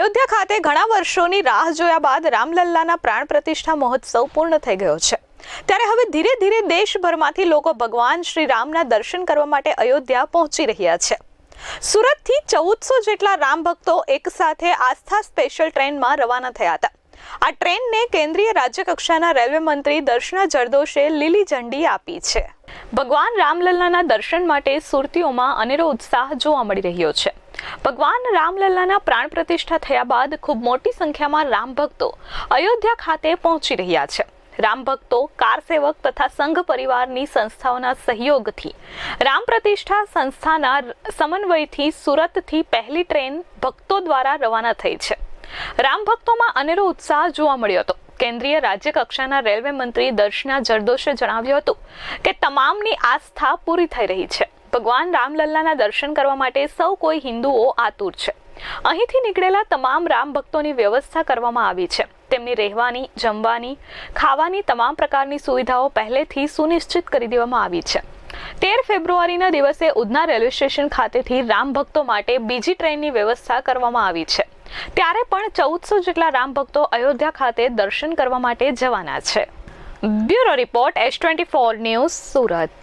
અયોધ્યા ખાતે ઘણા વર્ષોની રાહ જોયા બાદ રામલલ્લાના પ્રાણ પ્રતિષ્ઠા મહોત્સવ પૂર્ણ થઈ ગયો છે. ત્યારે હવે ધીરે ધીરે દેશભરમાંથી લોકો ભગવાન શ્રી રામના દર્શન કરવા માટે અયોધ્યા પહોંચી રહ્યા છે. સુરતથી ચૌદસો જેટલા રામ ભક્તો એક સાથે આસ્થા સ્પેશિયલ ટ્રેનમાં રવાના થયા હતા. આ ટ્રેનને કેન્દ્રીય રાજ્યકક્ષાના રેલવે મંત્રી દર્શના જરદોશે લીલી ઝંડી આપી છે. ભગવાન રામલલ્લાના દર્શન માટે સુરતીઓમાં અનેરો ઉત્સાહ જોવા મળી રહ્યો છે. ભગવાન રામલલ્લાના પ્રાણ પ્રતિષ્ઠા થયા બાદ ખૂબ મોટી સંખ્યામાં રામ ભક્તો અયોધ્યા ખાતે પહોંચી રહ્યા છે. રામ ભક્તો, કાર સેવક તથા સંઘ પરિવારની સંસ્થાઓના સહયોગથી રામ પ્રતિષ્ઠા સંસ્થાના સમન્વયથી સુરતથી પહેલી ટ્રેન ભક્તો દ્વારા રવાના થઈ છે. રામ ભક્તોમાં અનેરો ઉત્સાહ જોવા મળ્યો હતો. કેન્દ્રીય રાજ્ય કક્ષાના રેલવે મંત્રી દર્શના જરદોશે જણાવ્યું હતું કે તમામની આસ્થા પૂરી થઈ રહી છે. ભગવાન રામલલ્લાના દર્શન કરવા માટે સૌ કોઈ હિન્દુઓ આતુર છે. અહીંથી નીકળેલા તમામ રામ ભક્તોની વ્યવસ્થા કરવામાં આવી છે. તેમની રહેવાની, જમવાની, ખાવાની તમામ પ્રકારની સુવિધાઓ પહેલેથી સુનિશ્ચિત કરી દેવામાં આવી છે. તેર ફેબ્રુઆરીના દિવસે ઉધના રેલવે સ્ટેશન ખાતેથી રામ ભક્તો માટે બીજી ટ્રેનની વ્યવસ્થા કરવામાં આવી છે. ત્યારે પણ ચૌદસો જેટલા રામ ભક્તો અયોધ્યા ખાતે દર્શન કરવા માટે જવાના છે. Bureau report S twenty four news Surat.